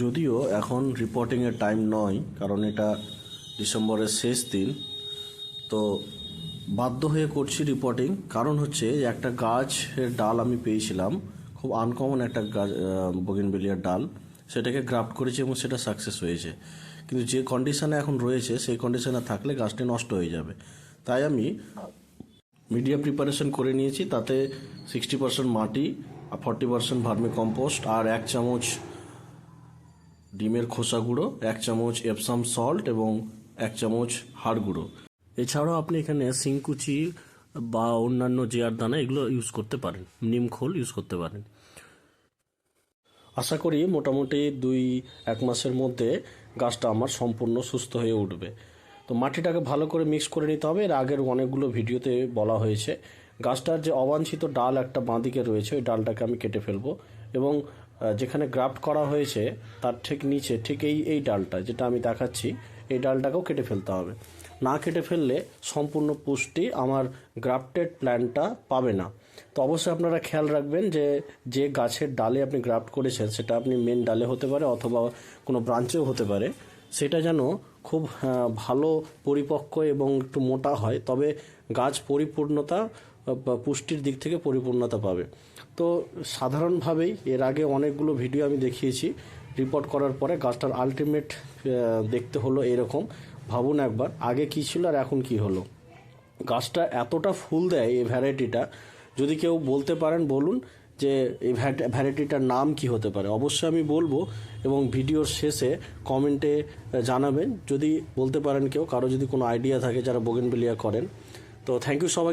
যদিও এখন রিপোর্টিংয়ের টাইম নয়, কারণ এটা ডিসেম্বরের শেষ দিন, তো বাধ্য হয়ে করছি রিপোর্টিং কারণ হচ্ছে একটা গাছের ডাল আমি পেয়েছিলাম, খুব আনকমন একটা গাছ বগিনবেলিয়ার ডাল। সেটাকে গ্রাফট করেছি এবং সেটা সাকসেস হয়েছে। কিন্তু যে কন্ডিশনে এখন রয়েছে, সেই কন্ডিশনে থাকলে গাছটি নষ্ট হয়ে যাবে। তাই আমি মিডিয়া প্রিপারেশন করে নিয়েছি, তাতে সিক্সটি পার্সেন্ট মাটি ফর্টি পার্সেন্ট ভার্মি কম্পোস্ট আর এক চামচ ডিমের খোসা গুঁড়ো, এক চামচ এপসাম সল্ট এবং এক চামচ হাড় গুঁড়ো। এছাড়াও আপনি এখানে সিংকুচি বা অন্যান্য জেয়ার দানা এগুলো ইউজ করতে পারেন, নিম খোল ইউজ করতে পারেন। আশা করি মোটামুটি দুই, এক মাসের মধ্যে গাছটা আমার সম্পূর্ণ সুস্থ হয়ে উঠবে। তো মাটিটাকে ভালো করে মিক্স করে নিতে হবে। এর আগের অনেকগুলো ভিডিওতে বলা হয়েছে গাছটার যে অবাঞ্ছিত ডাল একটা বাঁদিকে রয়েছে, ওই ডালটাকে আমি কেটে ফেলব। এবং যেখানে গ্রাফট করা হয়েছে, তার ঠিক নিচে, ঠিক এই এই ডালটা, যেটা আমি দেখাচ্ছি, এই ডালটাকেও কেটে ফেলতে হবে। না কেটে ফেললে সম্পূর্ণ পুষ্টি আমার গ্রাফটেড প্ল্যান্টটা পাবে না। তো অবশ্যই আপনারা খেয়াল রাখবেন যে যে গাছের ডালে আপনি গ্রাফট করেছেন, সেটা আপনি মেন ডালে হতে পারে অথবা কোনো ব্রাঞ্চেও হতে পারে। সেটা যেন খুব ভালো পরিপক্ক এবং একটু মোটা হয়। তবে গাছ পরিপূর্ণতা পুষ্টির দিক থেকে পরিপূর্ণতা পাবে। তো সাধারণভাবেই এর আগে অনেকগুলো ভিডিও আমি দেখিয়েছি। রিপোর্ট করার পরে গাছটার আলটিমেট দেখতে হলো এরকম। ভাবুন একবার, আগে কী ছিল আর এখন কি হলো? গাছটা এতটা ফুল দেয় এই ভ্যারাইটিটা, যদি কেউ বলতে পারেন বলুন যে এই ভ্যারাইটিটার নাম কি হতে পারে। অবশ্যই আমি বলব এবং ভিডিওর শেষে কমেন্টে জানাবেন। যদি বলতে পারেন কেউ, কারও যদি কোনো আইডিয়া থাকে যারা বোগেনবেলিয়া করেন। তো থ্যাংক ইউ সবাই।